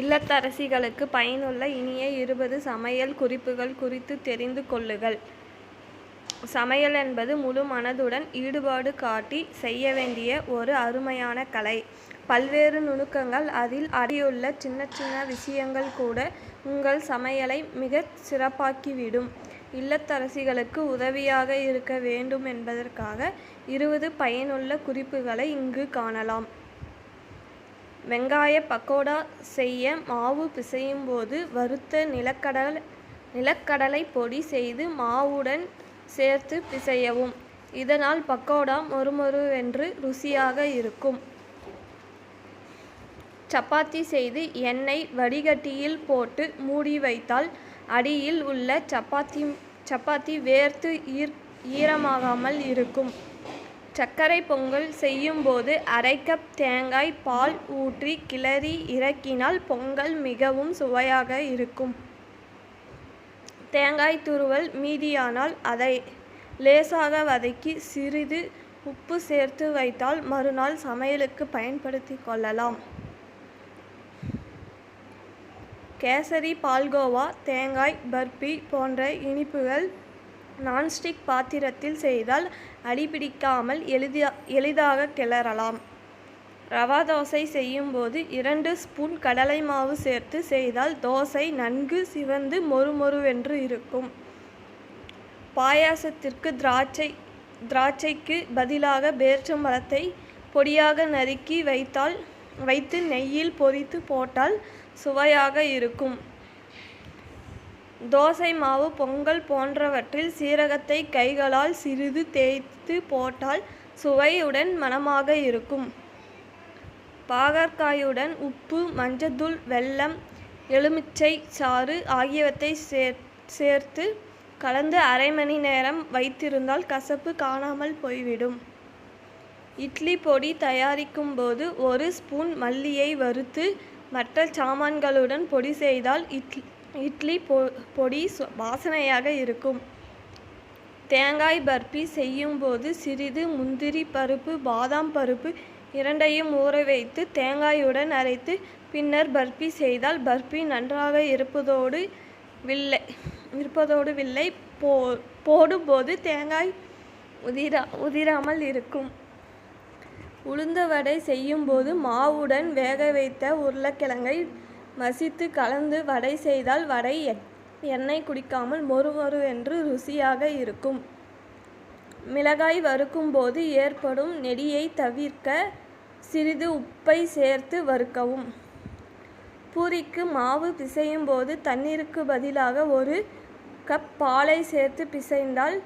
இல்லத்தரசிகளுக்கு பயனுள்ள இனிய இருபது சமையல் குறிப்புகள் குறித்து தெரிந்து கொள்ளுங்கள். சமையல் என்பது முழு மனதுடன் ஈடுபாடு காட்டி செய்ய வேண்டிய ஒரு அருமையான கலை. பல்வேறு நுணுக்கங்கள் அதில் அடியுள்ள சின்ன சின்ன விஷயங்கள் கூட உங்கள் சமையலை மிகச் சிறப்பாக்கிவிடும். இல்லத்தரசிகளுக்கு உதவியாக இருக்க வேண்டும் என்பதற்காக இருபது பயனுள்ள குறிப்புகளை இங்கு காணலாம். வெங்காய பக்கோடா செய்ய மாவு பிசையும் போது வறுத்த நிலக்கடலை நிலக்கடலை பொடி செய்து மாவுடன் சேர்த்து பிசையவும். இதனால் பக்கோடா மொறுமொறுவென்று ருசியாக இருக்கும். சப்பாத்தி செய்து எண்ணெய் வடிகட்டியில் போட்டு மூடி வைத்தால் அடியில் உள்ள சப்பாத்தி சப்பாத்தி வேர்த்து ஈர் ஈரமாகாமல் இருக்கும். சர்க்கரை பொங்கல் செய்யும்போது அரை கப் தேங்காய் பால் ஊற்றி கிளறி இறக்கினால் பொங்கல் மிகவும் சுவையாக இருக்கும். தேங்காய் துருவல் மீதியானால் அதை லேசாக வதக்கி சிறிது உப்பு சேர்த்து வைத்தால் மறுநாள் சமையலுக்கு பயன்படுத்தி கொள்ளலாம். கேசரி பால்கோவா தேங்காய் பர்பி போன்ற இனிப்புகள் நான்ஸ்டிக் பாத்திரத்தில் செய்தால் அடிபிடிக்காமல் எளிதா எளிதாக கிளறலாம். ரவா தோசை செய்யும் போது இரண்டு ஸ்பூன் கடலை மாவு சேர்த்து செய்தால் தோசை நன்கு சிவந்து மொறுமொறுவென்று இருக்கும். பாயாசத்திற்கு திராட்சை திராட்சைக்கு பதிலாக பேர்ச்சம்பழத்தை பொடியாக நறுக்கி வைத்தால் வைத்து நெய்யில் பொரித்து போட்டால் சுவையாக இருக்கும். தோசை மாவு பொங்கல் போன்றவற்றில் சீரகத்தை கைகளால் சிறிது தேய்த்து போட்டால் சுவையுடன் மணமாக இருக்கும். பாகற்காயுடன் உப்பு மஞ்சத்தூள் வெல்லம் எலுமிச்சை சாறு ஆகியவற்றை சேர் சேர்த்து கலந்து அரை மணி நேரம் வைத்திருந்தால் கசப்பு காணாமல் போய்விடும். இட்லி பொடி தயாரிக்கும் போது ஒரு ஸ்பூன் மல்லியை வறுத்து மற்ற சாமான்களுடன் பொடி செய்தால் இட்லி இட்லி பொ பொடி சு- வாசனையாக இருக்கும். தேங்காய் பர்பி செய்யும் போது சிறிது முந்திரி பருப்பு பாதாம் பருப்பு இரண்டையும் ஊற வைத்து தேங்காயுடன் அரைத்து பின்னர் பர்பி செய்தால் பர்பி நன்றாக இருப்பதோடு வில்லை இருப்பதோடு வில்லை. போ போடும்போது தேங்காய் உதிரா உதிராமல் இருக்கும். உளுந்த வடை செய்யும்போது மாவுடன் வேக வைத்த உருளைக்கிழங்கை மசித்து கலந்து வடை செய்தால் வடை எண்ணெய் குடிக்காமல் மொறுமொறுவென்று ருசியாக இருக்கும். மிளகாய் வறுக்கும்போது ஏற்படும் நெடியை தவிர்க்க சிறிது உப்பை சேர்த்து வறுக்கவும். பூரிக்கு மாவு பிசையும் போது தண்ணீருக்கு பதிலாக ஒரு கப் பாலை சேர்த்து பிசைந்தால்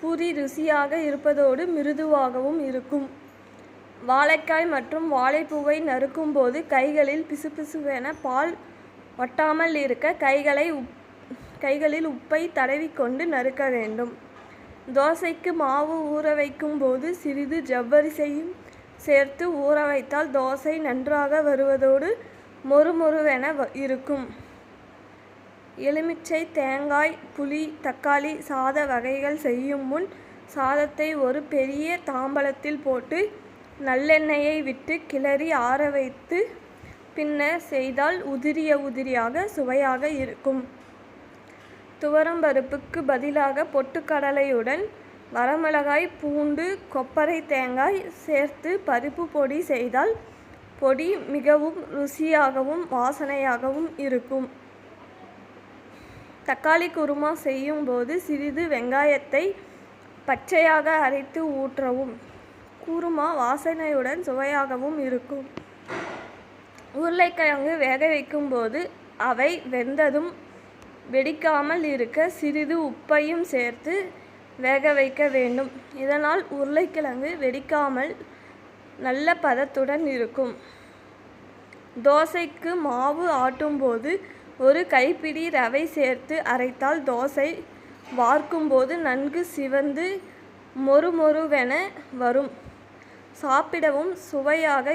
பூரி ருசியாக இருப்பதோடு மிருதுவாகவும் இருக்கும். வாழைக்காய் மற்றும் வாழைப்பூவை நறுக்கும் போது கைகளில் பிசுபிசுவென பால் ஒட்டாமல் இருக்க கைகளை உப் கைகளில் உப்பை தடவிக்கொண்டு நறுக்க வேண்டும். தோசைக்கு மாவு ஊற வைக்கும் போது சிறிது ஜவ்வரிசையும் சேர்த்து ஊற வைத்தால் தோசை நன்றாக வருவதோடு மொறுமொறுவென வ- இருக்கும். எலுமிச்சை தேங்காய் புளி தக்காளி சாத வகைகள் செய்யும் முன் சாதத்தை ஒரு பெரிய தாம்பலத்தில் போட்டு நல்லெண்ணெயை விட்டு கிளறி ஆற வைத்து பின்னர் செய்தால் உதிரிய உதிரியாக சுவையாக இருக்கும். துவரம்பருப்புக்கு பதிலாக பொட்டுக்கடலையுடன் வரமிளகாய் பூண்டு கொப்பரை தேங்காய் சேர்த்து பருப்பு பொடி செய்தால் பொடி மிகவும் ருசியாகவும் வாசனையாகவும் இருக்கும். தக்காளி குருமா செய்யும் போது சிறிது வெங்காயத்தை பச்சையாக அரைத்து ஊற்றவும். குருமா வாசனையுடன் சுவையாகவும் இருக்கும். உருளைக்கிழங்கு வேக வைக்கும்போது அவை வெந்ததும் வெடிக்காமல் இருக்க சிறிது உப்பையும் சேர்த்து வேக வைக்க வேண்டும். இதனால் உருளைக்கிழங்கு வெடிக்காமல் நல்ல பதத்துடன் இருக்கும். தோசைக்கு மாவு ஆட்டும்போது ஒரு கைப்பிடி ரவை சேர்த்து அரைத்தால் தோசை வார்க்கும்போது நன்கு சிவந்து மொறுமொறுவென வரும். சாப்பிடவும் சுவையாக